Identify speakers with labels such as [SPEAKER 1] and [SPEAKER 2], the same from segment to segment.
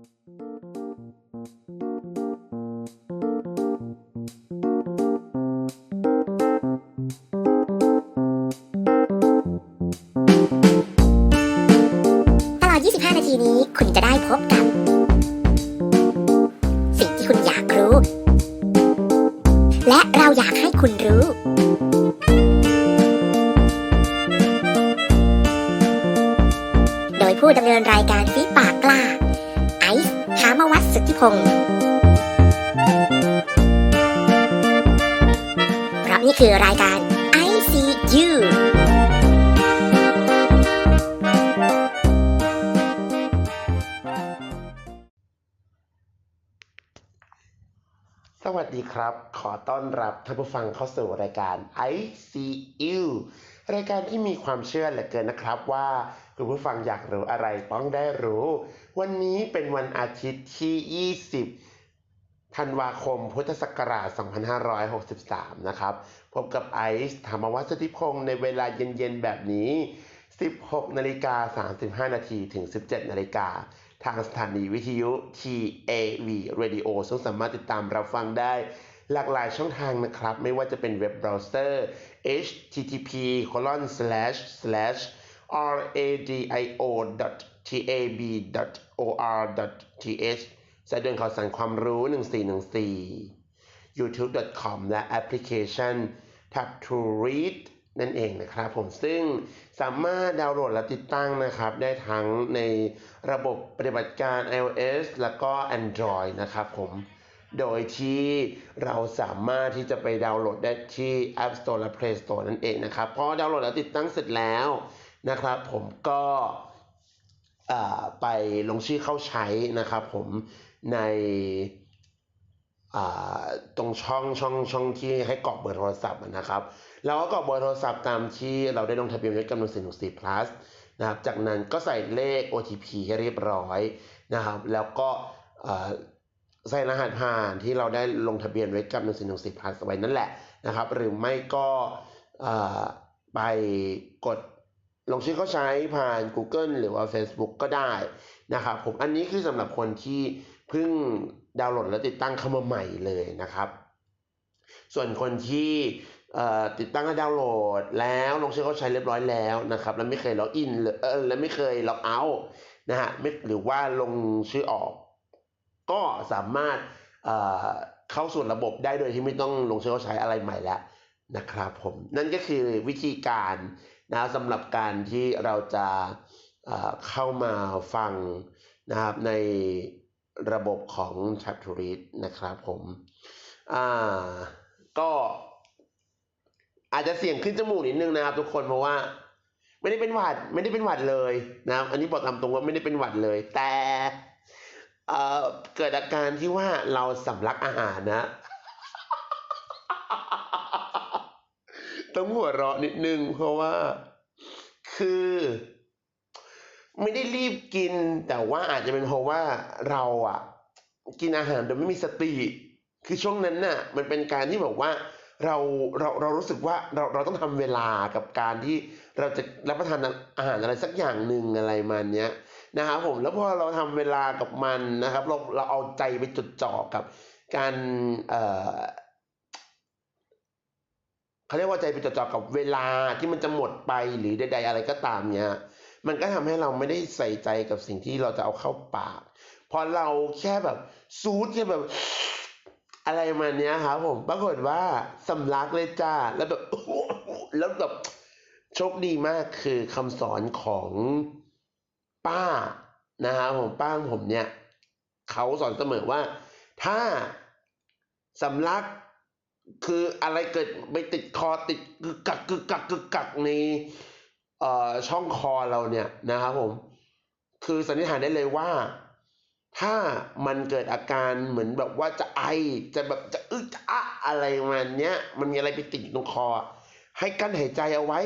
[SPEAKER 1] ต สวัส
[SPEAKER 2] ดีครับ ขอต้อนรับท่านผู้ฟังเข้าสู่รายการ ICU รายการที่มีความเชื่อเหลือเกินนะครับว่าคุณผู้ฟังอยากรู้อะไรต้องได้รู้ วันนี้เป็นวันอาทิตย์ที่ 20 ธันวาคม พุทธศักราช 2563 นะครับ พบกับไอซ์ธรรมวัฒน์สุทธิพงศ์ในเวลาเย็นๆ แบบนี้ 16 นาฬิกา 35 นาทีถึง 17 นาฬิกา ทางสถานีวิทยุ TAV Radio ซึ่งสามารถติดตามรับฟังได้หลากหลายช่องทางนะครับ ไม่ว่าจะเป็นเว็บเบราว์เซอร์ http colon slash slash radio tab or th สะดวกข่าวสารความรู้ 1414 youtube.com และแอปพลิเคชัน Tap to Read นั่นเองนะครับผมซึ่งสามารถดาวน์โหลดและติดตั้งนะครับ ได้ทั้งในระบบปฏิบัติการ iOS แล้วก็ Android นะครับผมโดยที่เราสามารถที่จะไปดาวน์โหลดได้ที่ App Store และ Play Store นั่นเองนะครับพอดาวน์โหลดและติดตั้งเสร็จแล้วนะครับ ผมก็ไปลงชื่อเข้าใช้นะครับผมในตรงช่องช่องช่องที่ให้กรอกเบอร์โทรศัพท์นะครับ เราก็กรอกเบอร์โทรศัพท์ตามที่เราได้ลงทะเบียนไว้กับหน่วยสินของ C plus นะครับ จากนั้นก็ใส่เลข OTP ให้เรียบร้อยนะครับ แล้วก็ใส่รหัสผ่านที่เราได้ลงทะเบียนไว้กับหน่วยสินของ C plus ไว้นั่นแหละนะครับ หรือไม่ก็ไปกดลงชื่อเข้าใช้ผ่าน Google หรือว่า Facebook ก็ได้นะครับผมอันนี้คือสำหรับคนที่เพิ่งดาวน์โหลดและติดตั้งเข้ามาใหม่เลยนะครับ ส่วนคนที่ ติดตั้งและดาวน์โหลด แล้วลงชื่อเขาใช้เรียบร้อยแล้วนะครับ แล้วไม่เคยล็อกอินหรือเออแล้วไม่เคยล็อกเอาท์นะฮะไม่หรือว่าลงชื่อออก ก็สามารถเอ่อเข้าสู่ระบบได้โดยที่ไม่ต้องลงชื่อเขาใช้อะไรใหม่แล้วนะครับผมนั่นก็คือวิธีการนะสำหรับการที่เราจะเอ่อเข้ามาฟังนะครับในระบบของ c h a t to Read นะครับผมอ่าก็ อาจจะเสี่ยงขึ้นจมูกนิดนึงนะครับ ทุกคนเพราะว่า ไม่ได้เป็นหวัดไม่ได้เป็นหวัดเลยนะครับ อันนี้บอกตามตรงว่าไม่ได้เป็นหวัดเลย แต่เอ่อเกิดอาการที่ว่าเราสำลักอาหารนะต้องหัวเราะนิดนึง เพราะว่าคือ ไม่ได้รีบกิน แต่ว่าอาจจะเป็นเพราะว่าเราอะ กินอาหารโดยไม่มีสติ คือช่วงนั้นน่ะ มันเป็นการที่บอกว่า เราเราเรารู้สึกว่าเราเราต้องทำเวลากับการที่เราจะรับประทานอาหารอะไรสักอย่างหนึ่งอะไรมาเนี้ยนะครับผมแล้วพอเราทำเวลากับมันนะครับ เราเราเอาใจไปจดจ่อกับการเอ่อเขาเรียกว่าใจไปจดจ่อกับเวลาที่มันจะหมดไปหรือใดๆอะไรก็ตามเนี้ยมันก็ทำให้เราไม่ได้ใส่ใจกับสิ่งที่เราจะเอาเข้าปากพอเราแค่แบบซูดแค่แบบ อะไรมาเนี้ยครับผมปรากฏว่าสำลักเลยจ้า แล้วแบบแล้วแบบโชคดีมากคือคำสอนของป้านะครับผมป้างผมเนี่ยเขาสอนเสมอว่า ถ้าสำลักคืออะไรเกิดไปติดคอติดกึกกักกึกกักกึกกักในเอ่อช่องคอเราเนี่ยนะครับผม คือสันนิษฐานได้เลยว่า ถ้ามันเกิดอาการเหมือนแบบว่าจะไอจะแบบจะอึจะอะอะไรมาณเนี้ย มันมีอะไรไปติดตรงคอ ให้กั้นหายใจเอาไว้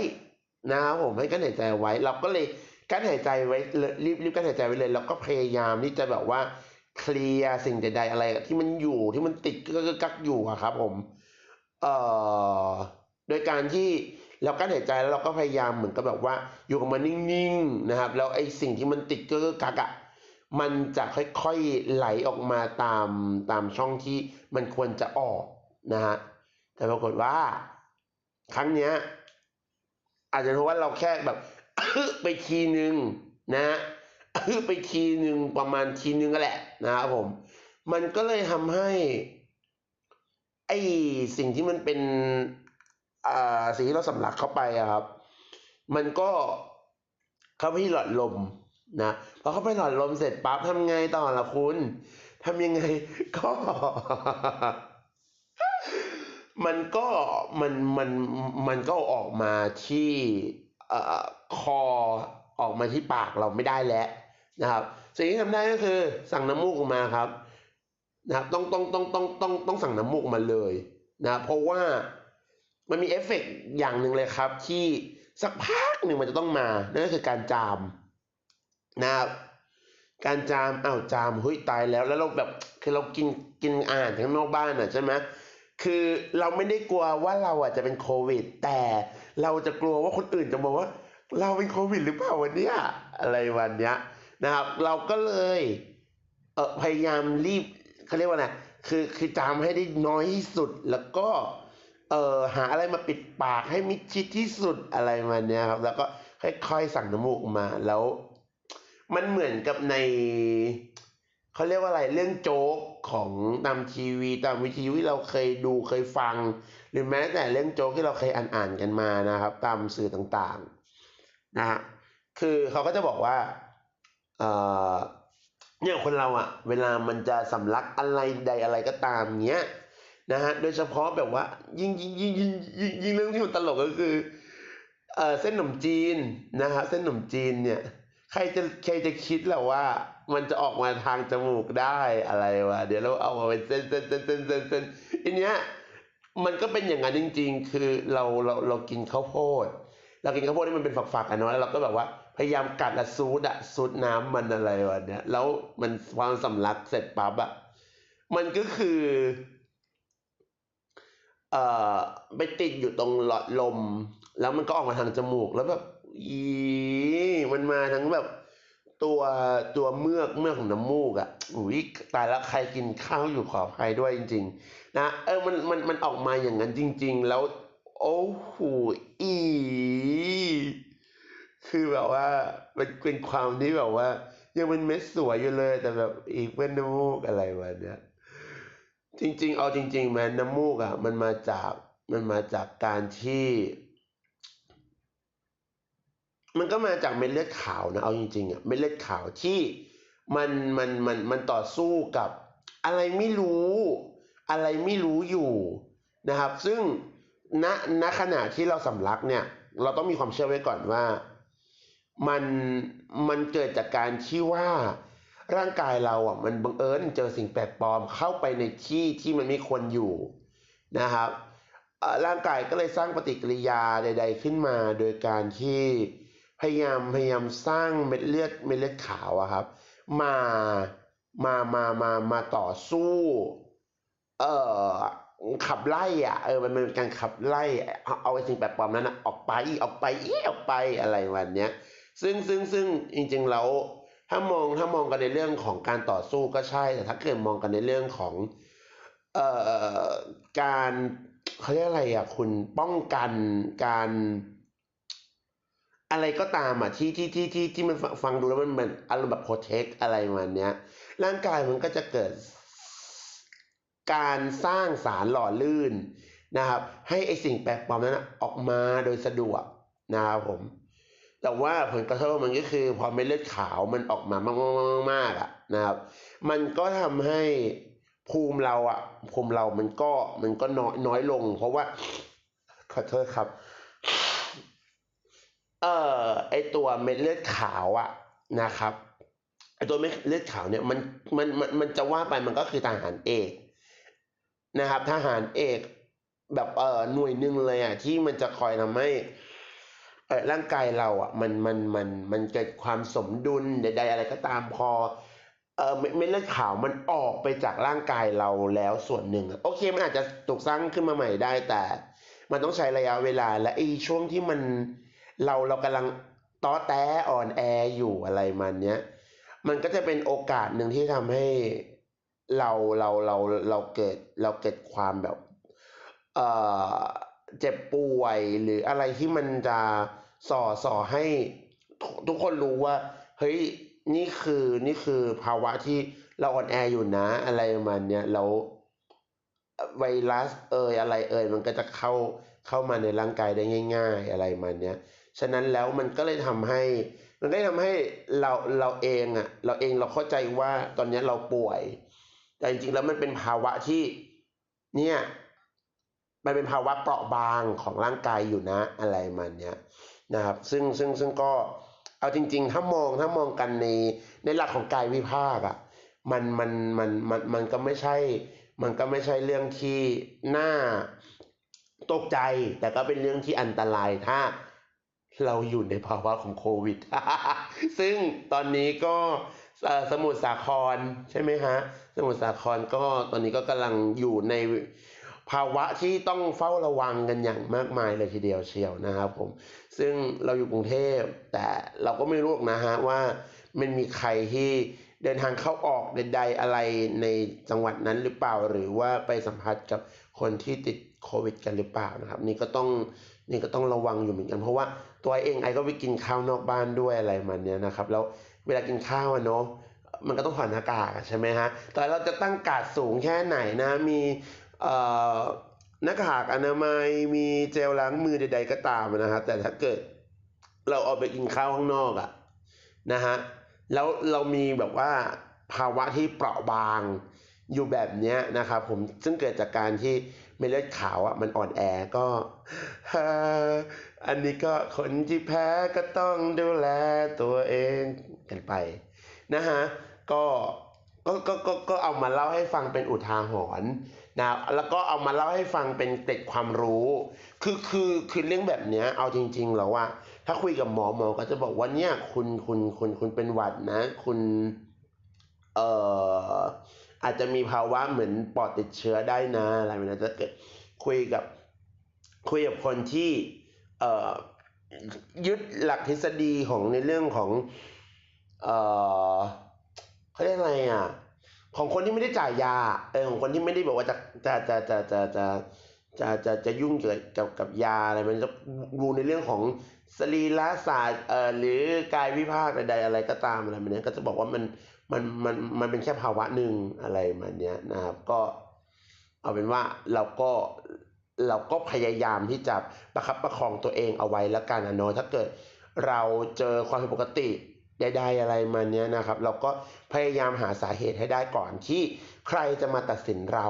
[SPEAKER 2] นะครับผมให้กั้นหายใจเอาไว้ เราก็เลยกั้นหายใจไว้เรีบรีบกั้นหายใจไว้เลยแล้วก็พยายามที่จะแบบว่าเคลียร์สิ่งใดๆอะไรที่มันอยู่ที่มันติดกึกกักอยู่อะครับ ผม เอ่อโดยการที่เรากั้นหายใจแล้วเราก็พยายามเหมือนกับแบบว่า อยู่กับมันนิ่งๆนะครับ แล้วไอ้สิ่งที่มันติดก็กักอะ มันจะค่อยๆไหลออกมาตามตามช่องที่มันควรจะออกนะฮะแต่ปรากฏว่า ครั้งเนี้ย อาจจะเพราะว่าเราแค่แบบไปทีนึงนะฮะไปทีนึงประมาณทีนึงก็แหละนะครับผม มันก็เลยทำให้ ไอสิ่งที่มันเป็นอ่าสิ่งที่เราสำลักเข้าไปอะครับ มันก็เข้าไปที่หลอดลม นะพอเข้าไปหลอดลมเสร็จปั๊บทำไงต่อล่ะคุณทำยังไงก็ มันก็มันมันมันก็ออกมาที่เอ่อคอออกมาที่ปากเราไม่ได้แล้วนะครับสิ่งที่ทำได้ก็คือสั่งน้ำมูกออกมาครับนะครับต้องต้องต้องต้องต้องต้องสั่งน้ำมูกมาเลยนะเพราะว่ามันมีเอฟเฟกต์อย่างหนึ่งเลยครับ ที่สักพักหนึ่งมันจะต้องมานั่นก็คือการจาม นะครับการจามอ้าวจามเฮ้ยตายแล้วแล้วเราแบบคือเรากินกินอาหารข้างนอกบ้านอะใช่ไหมคือเราไม่ได้กลัวว่าเราอะจะเป็นโควิด แต่เราจะกลัวว่าคนอื่นจะบอกว่า เราเป็นโควิดหรือเปล่าวันเนี้ยอะไรวันเนี้ยนะครับเราก็เลยเออพยายามรีบเขาเรียกว่าไงคือคือจามให้ได้น้อยที่สุดแล้วก็เออหาอะไรมาปิดปากให้มิดชิดที่สุดอะไรมาเนี้ยครับแล้วก็ค่อยๆสั่งน้ำมูกออกมาแล้ว มันเหมือนกับในเขาเรียกว่าอะไรเรื่องโจ๊กของตามทีวีตามวิทยุที่เราเคยดูเคยฟัง หรือแม้แต่เรื่องโจ๊กที่เราเคยอ่านๆกันมานะครับ ตามสื่อต่างๆนะฮะคือเขาก็จะบอกว่าเอ่อเนี่ยคนเราอะเวลามันจะสำลักอะไรใดอะไรก็ตามเงี้ยนะฮะโดยเฉพาะแบบว่า ยิ่งยิ่งยิ่งยิ่งยิ่งยิ่งเรื่องที่มันตลกก็คือเอ่อเส้นขนมจีนนะฮะเส้นขนมจีนเนี่ย ใครจะใครจะคิดแหละว่า มันจะออกมาทางจมูกได้อะไรวะเดี๋ยวเราเอามาเป็นเส้นเส้นเส้นเส้นเส้นเส้นอันเนี้ยมันก็เป็นอย่างนั้นจริง ๆ คือเราเราเรากินข้าวโพดเรากินข้าวโพดที่มันเป็นฝักๆกันเนาะแล้วเราก็แบบว่าพยายามกัดและซูดอะซูดน้ำมันอะไรวะเนี้ยแล้วมันความสำลักเสร็จปั๊บอะมันก็คือเอ่อไปติดอยู่ตรงหลอดลม แล้วมันก็ออกมาทางจมูกแล้วแบบ อีมันมาทั้งแบบตัวตัวเมือกเมือกของน้ำมูกอะอุ้ยตายแล้วใครกินข้าวอยู่ขออภัยด้วยจริง ๆ นะเออมันมันมันออกมาอย่างนั้นจริง ๆ แล้ว โอ้โหอีคือแบบว่ามันเป็นความที่แบบว่า ยังเป็นเม็ดสวยอยู่เลย แต่แบบอีกเป็นน้ำมูกอะไรวะเนี่ยจริง ๆ เอาจริง ๆ แม้น้ำมูกอะ มันมาจากมันมาจากการที่ มันก็มาจากเม็ดเลือดขาวนะเอาจริงๆอะเม็ดเลือดขาวที่มันมันมันมันต่อสู้กับอะไรไม่รู้ อะไรไม่รู้อยู่นะครับ ซึ่งณณขณะที่เราสำลักเนี่ย เราต้องมีความเชื่อไว้ก่อนว่า มันมันเกิดจากการที่ว่าร่างกายเราอะมันบังเอิญเจอสิ่งแปลกปลอมเข้าไปในที่ที่มันไม่ควรอยู่นะครับเอ่อร่างกายก็เลยสร้างปฏิกิริยาใด ๆ ขึ้นมา โดยการที่ พยายามพยายามสร้างเม็ดเลือดเม็ดเลือดขาวอะครับ มามามามามาต่อสู้ เอ่อขับไล่อะเออมันเป็นการขับไล่เอาเอาไอ้สิ่งแปลกปลอมนั้นออกไปออกไปเอ๊ออกไปอะไรวันเนี้ยซึ่งซึ่งซึ่งจริงๆแล้วถ้ามองถ้ามองกันในเรื่องของการต่อสู้ก็ใช่แต่ถ้าเกิดมองกันในเรื่องของเอ่อการเขาเรียกอะไรอะคุณป้องกันการ อะไรก็ตามอะที่ที่ที่ที่ที่มันฟังฟังดูแล้วมันเหมือนอารมณ์แบบโปรเทคอะไรมันเนี้ย ร่างกายมันก็จะเกิดการสร้างสารหล่อลื่นนะครับ ให้ไอสิ่งแปลกปลอมนั้นนะออกมาโดยสะดวกนะครับผม แต่ว่าผลกระทบมันก็คือพอเม็ดเลือดขาวมันออกมามากๆๆๆอะนะครับ มันก็ทำให้ภูมิเราอะภูมิเรามันก็มันก็น้อยน้อยลง เพราะว่าขอโทษครับ เอ่อไอตัวเม็ดเลือดขาวอะนะครับไอตัวเม็ดเลือดขาวเนี่ยมันมันมันมันจะว่าไปมันก็คือทหารเอกนะครับทหารเอกแบบเอ่อหน่วยหนึ่งเลยอะที่มันจะคอยทำให้เออร่างกายเราอะมันมันมันมันเกิดความสมดุลใดๆอะไรก็ตามพอเอ่อเม็ดเลือดขาวมันออกไปจากร่างกายเราแล้วส่วนหนึ่งโอเคมันอาจจะถูกสร้างขึ้นมาใหม่ได้แต่ มันต้องใช้ระยะเวลาและไอช่วงที่มัน เราเรากำลังต้อแต้อ่อนแออยู่อะไรมันเนี้ยมันก็จะเป็นโอกาสหนึ่งที่ทำให้เราเราเราเราเกิดเราเกิดความแบบเอ่อเจ็บป่วยหรืออะไรที่มันจะส่อส่อให้ทุกคนรู้ว่าเฮ้ยนี่คือนี่คือภาวะที่เราอ่อนแออยู่นะ อะไรประมาณเนี้ยแล้วไวรัสเอ่ยอะไรเอ่ยมันก็จะเข้าเข้ามาในร่างกายได้ง่าย ๆ อะไรประมาณเนี้ย ฉะนั้นแล้วมันก็เลยทำให้ มันก็เลยทำให้เราเราเองอะเราเองเราเข้าใจว่าตอนนี้เราป่วย แต่จริงๆแล้วมันเป็นภาวะที่เนี่ยมันเป็นภาวะเปราะบางของร่างกายอยู่นะอะไรมันเนี้ยนะครับ ซึ่งซึ่งซึ่งก็เอาจริง ๆ ถ้ามองถ้ามองกันในในหลักของกายวิภาคอะ่ะมันมันมันมันมันก็ไม่ใช่ มันก็ไม่ใช่เรื่องที่น่าตกใจ แต่ก็เป็นเรื่องที่อันตรายถ้า เราอยู่ในภาวะของโควิด ซึ่งตอนนี้ก็สมุทรสาครใช่ไหมฮะ สมุทรสาครก็ตอนนี้ก็กำลังอยู่ในภาวะที่ต้องเฝ้าระวังกันอย่างมากมายเลยทีเดียวเชียวนะครับผม ซึ่งเราอยู่กรุงเทพแต่เราก็ไม่รู้นะฮะว่ามันมีใครที่เดินทางเข้าออกใดๆอะไรในจังหวัดนั้นหรือเปล่า หรือว่าไปสัมผัสกับคนที่ติดโควิด กันหรือเปล่านะครับ นี่ก็ต้อง นี่ก็ต้องระวังอยู่เหมือนกัน เพราะว่าตัวเองไอก็ไปกินข้าวนอกบ้านด้วยอะไรมันเนี้ยนะครับแล้วเวลากินข้าวอะเนาะมันก็ต้องถอดหน้ากากใช่ไหมฮะแต่เราจะตั้งกาดสูงแค่ไหนนะมีเอ่อหน้ากากอนามัยมีเจลล้างมือใด ๆ ก็ตามนะฮะแต่ถ้าเกิดเราเอาไปกินข้าวข้างนอกอะนะฮะแล้วเรามีแบบว่าภาวะที่เปราะบางอยู่แบบเนี้ยนะครับผมซึ่งเกิดจากการที่ เม็ดเลือดขาวอะมันอ่อนแอก็อันนี้ก็คนที่แพ้ก็ต้องดูแลตัวเองกันไปนะฮะก็ก็ก็ก็ก็เอามาเล่าให้ฟังเป็นอุทาหรณ์นะแล้วก็เอามาเล่าให้ฟังเป็นเกร็ดความรู้ คือคือคือเรื่องแบบเนี้ยเอาจริง ๆ แล้วว่า ถ้าคุยกับหมอหมอก็จะบอกว่าเนี่ยคุณคุณคุณคุณเป็นหวัดนะ คุณ เอ่อ อาจจะมีภาวะเหมือนปอดติดเชื้อได้นะอะไรแบบนี้ถ้าเกิดคุยกับคุยกับคนที่เอ่อยึดหลักทฤษฎีของในเรื่องของเอ่อเขาเรียกอะไรอะของคนที่ไม่ได้จ่ายยาเออของคนที่ไม่ได้บอกว่าจะจะจะจะจะจะจะจะจะยุ่งเกี่ยวกับกับยาอะไรมันจะดูในเรื่องของ สรีระศาสตร์เอ่อหรือกายวิภาคใดๆอะไรก็ตามอะไรแบบนี้ก็จะบอกว่ามันมันมันมันเป็นแค่ภาวะหนึ่งอะไรแบบเนี้ยนะครับก็เอาเป็นว่าเราก็เราก็พยายามที่จะประคับประคองตัวเองเอาไว้แล้วกันนะเนาะถ้าเกิดเราเจอความผิดปกติใดๆอะไรมาเนี้ยนะครับ เราก็พยายามหาสาเหตุให้ได้ก่อนที่ใครจะมาตัดสินเรา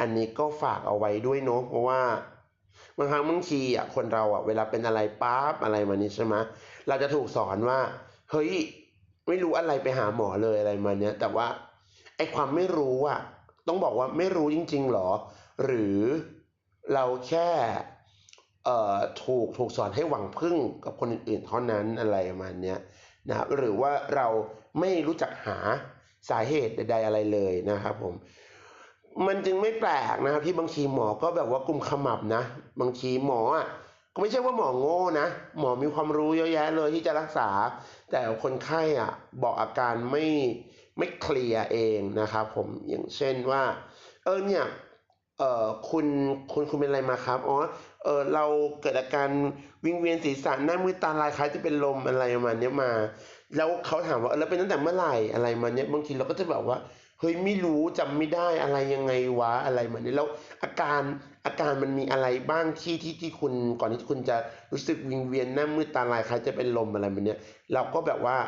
[SPEAKER 2] อันนี้ก็ฝากเอาไว้ด้วยเนาะเพราะว่า บางครั้งบางทีอะคนเราอะเวลาเป็นอะไรปั๊บอะไรมานี้ใช่ไหมเราจะถูกสอนว่า เฮ้ย ไม่รู้อะไรไปหาหมอเลยอะไรมาเนี้ย แต่ว่าไอความไม่รู้อะ ต้องบอกว่าไม่รู้จริง ๆหรอ หรือเราแค่เอ่อถูกถูกสอนให้หวังพึ่งกับคนอื่นๆเท่านั้นอะไรประมาณเนี้ยนะหรือว่าเราไม่รู้จักหาสาเหตุใดๆอะไรเลยนะครับผม มันจึงไม่แปลกนะครับที่บางทีหมอก็แบบว่ากลุ่มขมับนะ บางทีหมออะก็ไม่ใช่ว่าหมอโง่นะ หมอมีความรู้เยอะแยะเลยที่จะรักษา แต่คนไข้อะบอกอาการไม่ไม่เคลียร์เองนะครับผมอย่างเช่นว่า เออเนี่ยเออคุณคุณคุณเป็นอะไรมาครับอ๋อเออเราเกิดอาการวิงเวียนศีรษะหน้ามืดตาลายคล้ายจะเป็นลมอะไรประมาณนี้มา แล้วเขาถามว่าเออแล้วเป็นตั้งแต่เมื่อไหร่อะไรมาเนี้ยบางทีเราก็จะแบบว่า เฮ้ยไม่รู้จำไม่ได้อะไรยังไงวะอะไรแบบนี้แล้วอาการอาการมันมีอะไรบ้างที่ที่ที่คุณก่อนที่คุณจะรู้สึกวิงเวียนหน้ามืดตาลายคล้ายจะเป็นลมอะไรแบบเนี้ยเราก็แบบว่า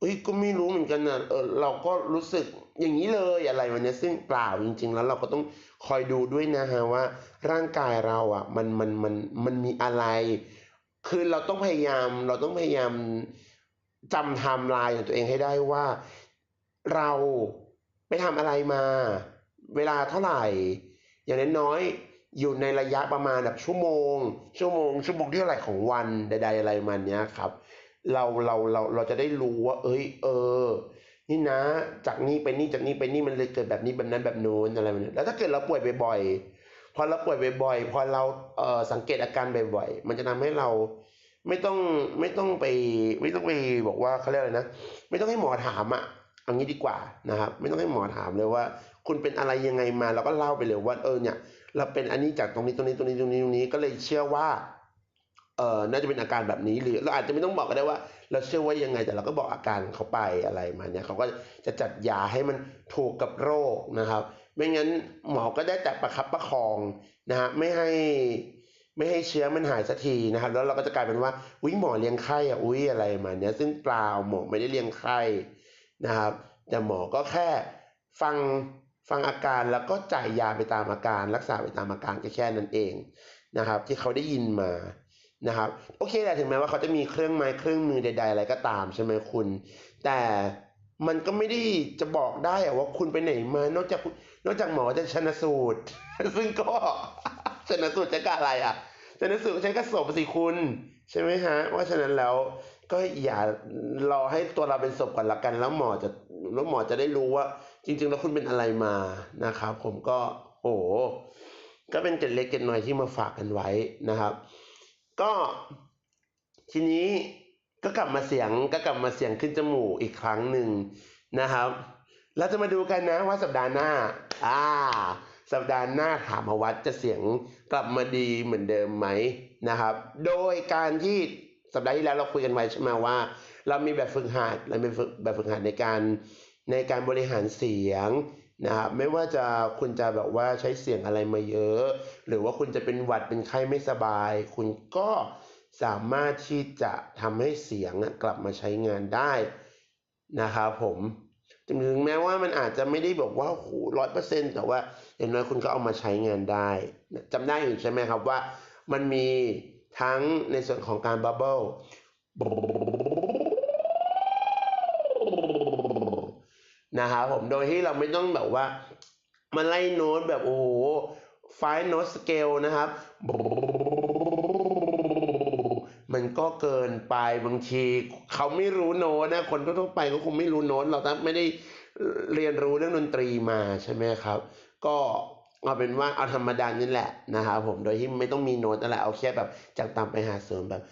[SPEAKER 2] เอ้ยก็ไม่รู้เหมือนกันนะเออเราก็รู้สึกอย่างนี้เลยอะไรแบบเนี้ยซึ่งเปล่าจริง ๆ แล้วเราก็ต้องคอยดูด้วยนะฮะว่าร่างกายเราอะมันมันมันมันมีอะไร คือเราต้องพยายามเราต้องพยายามจำไทม์ไลน์ของตัวเองให้ได้ว่า เรา ไปทำอะไรมา เวลาเท่าไหร่ อย่างน้อยๆอยู่ในระยะประมาณแบบชั่วโมง ชั่วโมง ชั่วโมงที่เท่าไหร่ของวันใด ๆ อะไรมาเนี้ยครับ เราเราเราเราจะได้รู้ว่า เอ้ย เออ นี่นะ จากนี้ไปนี่จากนี้ไปนี่มันเลยเกิดแบบนี้แบบนั้นแบบโน้นอะไรแบบนี้แล้วถ้าเกิดเราป่วยบ่อยๆพอเราป่วยบ่อยๆพอเราเออสังเกตอาการบ่อยๆมันจะทำให้เราไม่ต้องไม่ต้องไป ไม่ต้องไปบอกว่าเขาเรียกอะไรนะ ไม่ต้องให้หมอถามอะ เอางี้ดีกว่านะครับ ไม่ต้องให้หมอถามเลยว่า คุณเป็นอะไรยังไงมาเราก็เล่าไปเลยว่าเออเนี่ย เราเป็นอันนี้จากตรงนี้ตรงนี้ตรงนี้ตรงนี้ตรงนี้ก็เลยเชื่อว่าเออน่าจะเป็นอาการแบบนี้หรือเราอาจจะไม่ต้องบอกก็ได้ว่า เราเชื่อว่ายังไงแต่เราก็บอกอาการเขาไปอะไรมาเนี่ยเขาก็จะจัดยาให้มันถูกกับโรคนะครับ ไม่งั้นหมอก็ได้แต่ประคับประคองนะฮะไม่ให้ไม่ให้เชื้อมันหายสักทีนะครับ แล้วเราก็จะกลายเป็นว่าอุ้ยหมอเลี้ยงไข้อะอุ้ยอะไรมาเนี้ยซึ่งเปล่าหมอไม่ได้เลี้ยงไข้ นะครับแต่หมอก็แค่ฟังฟังอาการแล้วก็จ่ายยาไปตามอาการ รักษาไปตามอาการก็แค่นั้นเองนะครับ ที่เขาได้ยินมานะครับ โอเคแหละถึงแม้ว่าเขาจะมีเครื่องไม้เครื่องมือใด ๆ อะไรก็ตามใช่ไหมคุณ แต่มันก็ไม่ได้จะบอกได้อะว่าคุณไปไหนมานอกจากนอกจากหมอจะชนสูตร ซึ่งก็ชนสูตรใช้กับอะไรอะชนสูตรใช้กับศพสิคุณ ใช่ไหมฮะว่าฉะนั้นแล้ว ก็อย่ารอให้ตัวเราเป็นศพก่อนละกัน แล้วหมอจะแล้วหมอจะได้รู้ว่า จริง ๆ แล้วคุณเป็นอะไรมานะครับ ผมก็โอ้โหก็เป็นเกร็ดเล็กเกร็ดน้อยที่มาฝากกันไว้นะครับ ก็ทีนี้ก็กลับมาเสียงก็กลับมาเสียงขึ้นจมูกอีกครั้งหนึ่งนะครับเราจะมาดูกันนะว่าสัปดาห์หน้า อ่า สัปดาห์หน้าถามวัดจะเสียงกลับมาดีเหมือนเดิมไหมนะครับ โดยการที่ สัปดาห์ที่แล้วเราคุยกันไว้ใช่ไหมว่า เรามีแบบฝึกหัดเรามีแบบฝึกหัดในการในการบริหารเสียงนะครับไม่ว่าจะคุณจะแบบว่าใช้เสียงอะไรมาเยอะ หรือว่าคุณจะเป็นหวัดเป็นไข้ไม่สบาย คุณก็สามารถที่จะทำให้เสียงกลับมาใช้งานได้นะครับผมถึงแม้ว่ามันอาจจะไม่ได้บอกว่าโหร้อยเปอร์เซ็นต์แต่ว่าอย่างน้อยคุณก็เอามาใช้งานได้จำได้อยู่ใช่ไหมครับว่ามันมี ทั้งในส่วนของการบับเบิลนะครับผมโดยที่เราไม่ต้องแบบว่ามาไล่โน้ตแบบโอ้โหไฟโน้ตสเกลนะครับ มันก็เกินไปบางทีเขาไม่รู้โน้ตนะ คนทั่วไปก็คงไม่รู้โน้ตเราถ้าไม่ได้เรียนรู้เรื่องดนตรีมาใช่ไหมครับ ก็ เอาเป็นว่าเอาธรรมดานี่แหละนะครับผมโดยที่ไม่ต้องมีโน้ตนั่นแหละเอาแค่แบบจากต่ำไปหาสูงแบบ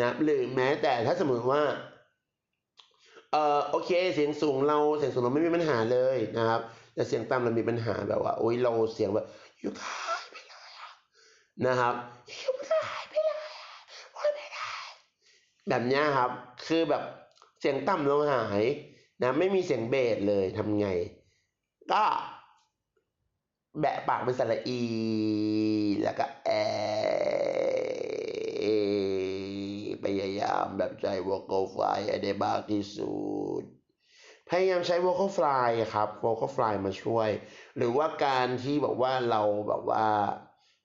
[SPEAKER 2] นะหรือแม้แต่ถ้าสมมติว่าเออโอเคเสียงสูงเราเสียงสูงเราไม่มีปัญหาเลยนะครับ แต่เสียงต่ำเรามีปัญหาแบบว่าโอ้ยเราเสียงแบบอยู่หายไปเลยนะครับอยู่หายไปเลยโอ้ยไม่ได้แบบเนี้ยครับ คือแบบเสียงต่ำเราหาย นะไม่มีเสียงเบสเลยทำไง ก็แบะปากเป็นสระอี แล้วก็แอพยายามแบบใช้ vocal fly ได้มากที่สุด พยายามใช้ vocal fly ครับ vocal fly มาช่วย หรือว่าการที่แบบว่าเราแบบว่า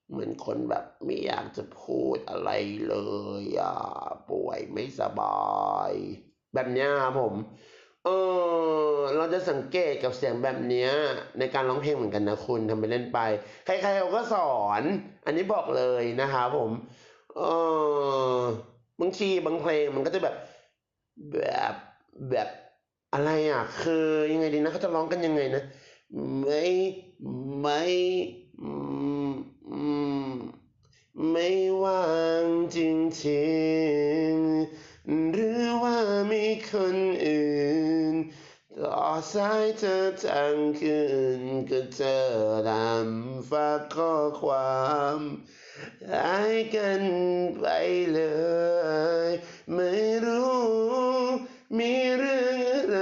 [SPEAKER 2] เหมือนคนแบบไม่อยากจะพูดอะไรเลยอะป่วยไม่สบาย แบบนี้ครับผม ออเราจะสังเกตกับเสียงแบบเนี้ยในการร้องเพลงเหมือนกันนะคุณทำไปเล่นไป ใครๆเขาก็สอน อันนี้บอกเลยนะครับผมเออบางทีบางเพลงมันก็จะแบบแบบแบบอะไรอะ คือยังไงดีนะเขาจะร้องกันยังไงนะไม่ไม่ไม่ว่างจริงๆหรือว่ามีคนอื่น สายเธอทั้งคืนก็เจอตามฝากข้อความหายกันไปเลย ไม่รู้ มีเรื่องอะไร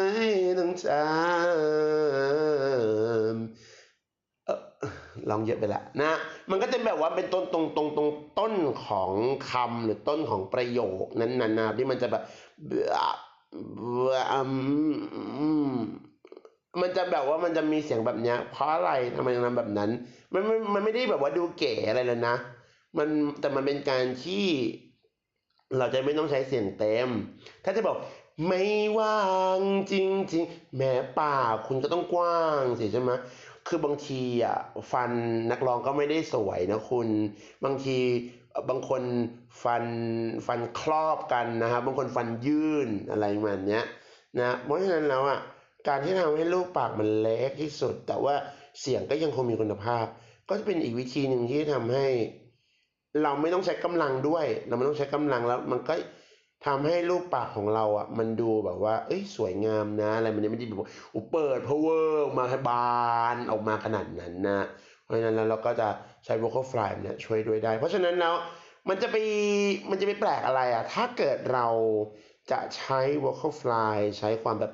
[SPEAKER 2] ต้องถามเอ่อลองเยอะไปละนะ มันก็จะแบบว่าเป็นต้นตรงตรงตรงต้นของคำหรือต้นของประโยคนั้นๆนะที่มันจะแบบแบบอื มันจะแบบว่ามันจะมีเสียงแบบเนี้ย เพราะอะไรทำไมถึงทำแบบนั้น มันมันมันไม่ได้แบบว่าดูเก๋อะไรเลยนะ มันแต่มันเป็นการที่ เราจะไม่ต้องใช้เสียงเต็ม ถ้าจะบอกไม่ว่างจริงๆแม้ปากคุณก็ต้องกว้างสิใช่ไหมคือบางทีอะฟันนักร้องก็ไม่ได้สวยนะคุณ บางทีบางคนฟันฟันครอบกันนะครับบางคนฟันยื่นอะไรมาณเนี้ยนะเพราะฉะนั้นแล้วอะ การที่ทำให้ลูกปากมันเล็กที่สุด แต่ว่าเสียงก็ยังคงมีคุณภาพ ก็จะเป็นอีกวิธีหนึ่งที่ทำให้ เราไม่ต้องใช้กำลังด้วย เราไม่ต้องใช้กำลังแล้วมันก็ทำให้รูปปากของเราอะ มันดูแบบว่า เอ้ยสวยงามนะอะไรมันไม่ได้แบบว่าอุเปิด power ออกมาให้บานออกมาขนาดนั้นนะเพราะฉะนั้นแล้วเราก็จะใช้ vocal fry เนี่ยช่วยด้วยได้ เพราะฉะนั้นแล้วมันจะไปมันจะไปแปลกอะไรอะ ถ้าเกิดเรา จะใช้ vocal fry ใช้ความแบบ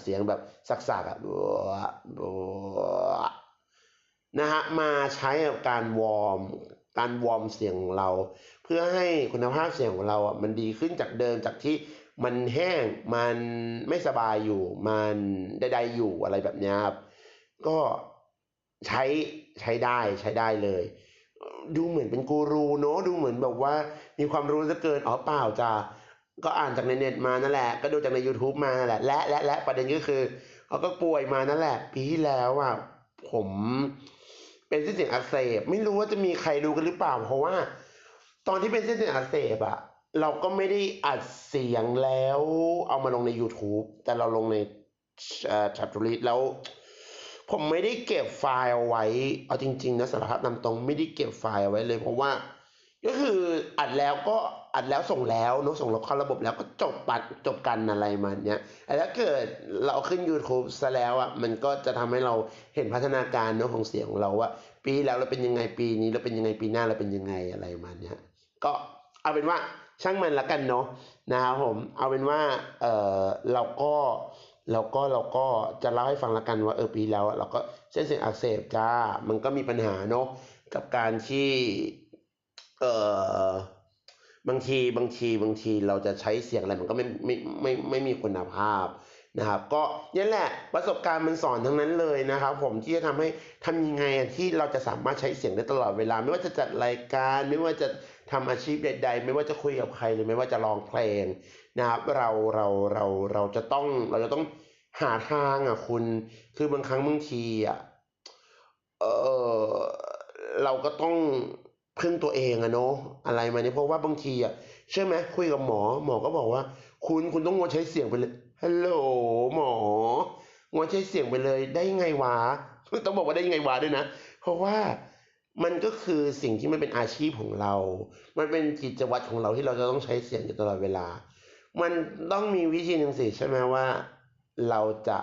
[SPEAKER 2] เสียงแบบสักๆอะนะฮะมาใช้กับการวอร์มการวอร์มเสียงของเรา เพื่อให้คุณภาพเสียงของเราอะมันดีขึ้นจากเดิมจากที่มันแห้งมันไม่สบายอยู่ มันใดๆอยู่อะไรแบบนี้ครับก็ใช้ใช้ได้ใช้ได้เลย ดูเหมือนเป็นกูรูเนอะดูเหมือนแบบว่ามีความรู้เหลือเกินอ๋อเปล่าจ้ะ ก็อ่านจากในเน็ตมานั่นแหละ ก็ดูจากใน YouTube มานั่นแหละ และและและประเด็นก็คือเขาก็ป่วยมานั่นแหละ ปีที่แล้วอะผมเป็นเส้นเสียงอักเสบ ไม่รู้ว่าจะมีใครรู้กันหรือเปล่า เพราะว่า ตอนที่เป็นเส้นเสียงอักเสบอะ เราก็ไม่ได้อัดเสียงแล้วเอามาลงใน YouTube แต่เราลงในเอ่อ c h a t r o l i t แล้ว ผมไม่ได้เก็บไฟล์เอาไว้ เอาจริง ๆ นะสารภาพตามตรงไม่ได้เก็บไฟล์เอาไว้เลย เพราะว่า ก็คืออัดแล้วก็ อัดแล้วส่งแล้วนอะส่งเข้าระบบแล้วก็จบปัดจบกันอะไรมาเนี้ยแต่ถ้าเกิดเราขึ้น YouTube ซะแล้วอะมันก็จะทำให้เราเห็นพัฒนาการเนอะของเสียงของเราว่า ปีแล้วเราเป็นยังไงปีนี้เราเป็นยังไงปีหน้าเราเป็นยังไงอะไรมาเนี้ยก็เอาเป็นว่าช่างมันละกันเนาะนะครับผมเอาเป็นว่าเออเราก็เราก็เราก็จะเล่าให้ฟังละกันว่าเออปีแล้วเราก็เส้นเสียงอักเสบจ้ามันก็มีปัญหาเนาะกับการที่เออ บางทีบางทีบางทีเราจะใช้เสียงอะไรมันก็ไม่ไม่ไม่ไม่มีคุณภาพนะครับ ก็นี่แหละประสบการณ์มันสอนทั้งนั้นเลยนะครับ ผมที่จะทำให้ทำยังไงอะที่เราจะสามารถใช้เสียงได้ตลอดเวลา ไม่ว่าจะจัดรายการ ไม่ว่าจะทำอาชีพใด ๆ ไม่ว่าจะคุยกับใครหรือไม่ว่าจะร้องเพลงนะครับ เราเราเราเราจะต้องเราจะต้องหาทางอะคุณคือบางครั้งบางทีอะเออเราก็ต้อง พึ่งตัวเองอะเนาะอะไรมาเนี่ยเพราะว่าบางทีอะเชื่อไหมคุยกับหมอ หมอก็บอกว่า คุณคุณต้องงดใช้เสียงไปเลยฮัลโหลหมองดใช้เสียงไปเลยได้ไงวะต้องบอกว่าได้ไงวะด้วยนะ เพราะว่ามันก็คือสิ่งที่มันเป็นอาชีพของเรา มันเป็นกิจวัตรของเราที่เราจะต้องใช้เสียงอยู่ตลอดเวลา มันต้องมีวิธีหนึ่งสิใช่ไหมว่า เราจะ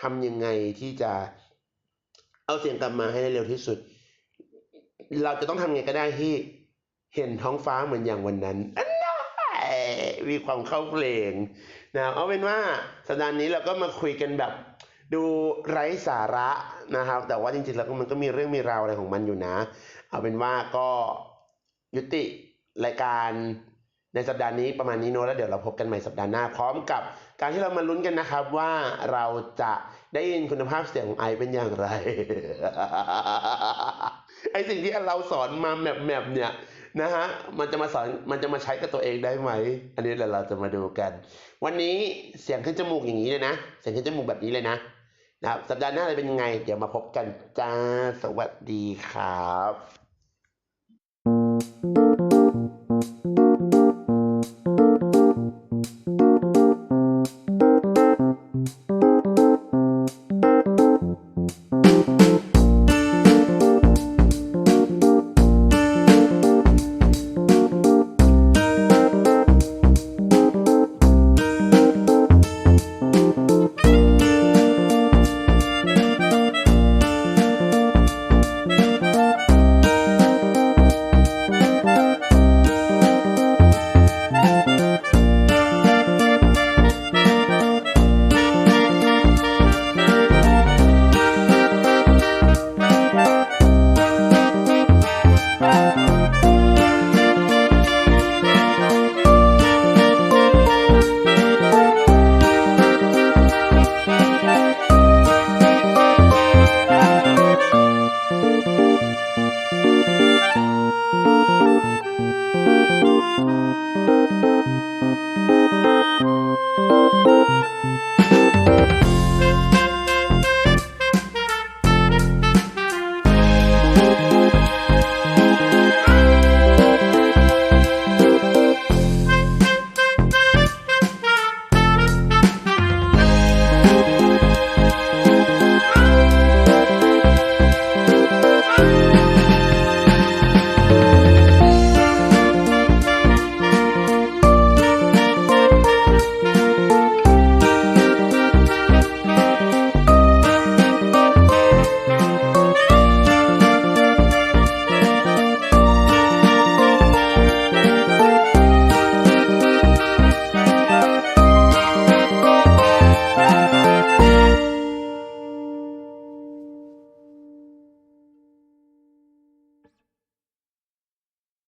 [SPEAKER 2] ทำยังไงที่จะเอาเสียงกลับมาให้ได้เร็วที่สุด เราจะต้องทำไงก็ได้ที่เห็นท้องฟ้าเหมือนอย่างวันนั้นอันนั้นมีความเข้าเพลงนะเอาเป็นว่าสัปดาห์นี้เราก็มาคุยกันแบบดูไร้สาระนะครับ แต่ว่าจริงๆแล้วมันก็มีเรื่องมีราวอะไรของมันอยู่นะ เอาเป็นว่าก็ยุติรายการในสัปดาห์นี้ประมาณนี้เนอะแล้วเดี๋ยวเราพบกันใหม่สัปดาห์หน้า พร้อมกับการที่เรามาลุ้นกันนะครับว่าเราจะได้ยินคุณภาพเสียงของไอเป็นอย่างไร ไอสิ่งที่เราสอนมาแมบแมบเนี่ยนะฮะมันจะมาสอนมันจะมาใช้กับตัวเองได้ไหม อันนี้เดี๋ยวเราจะมาดูกัน วันนี้เสียงขึ้นจมูกอย่างนี้เลยนะ เสียงขึ้นจมูกแบบนี้เลยนะนะครับสัปดาห์หน้าจะเป็นยังไง เดี๋ยวมาพบกันจ้าสวัสดีครับ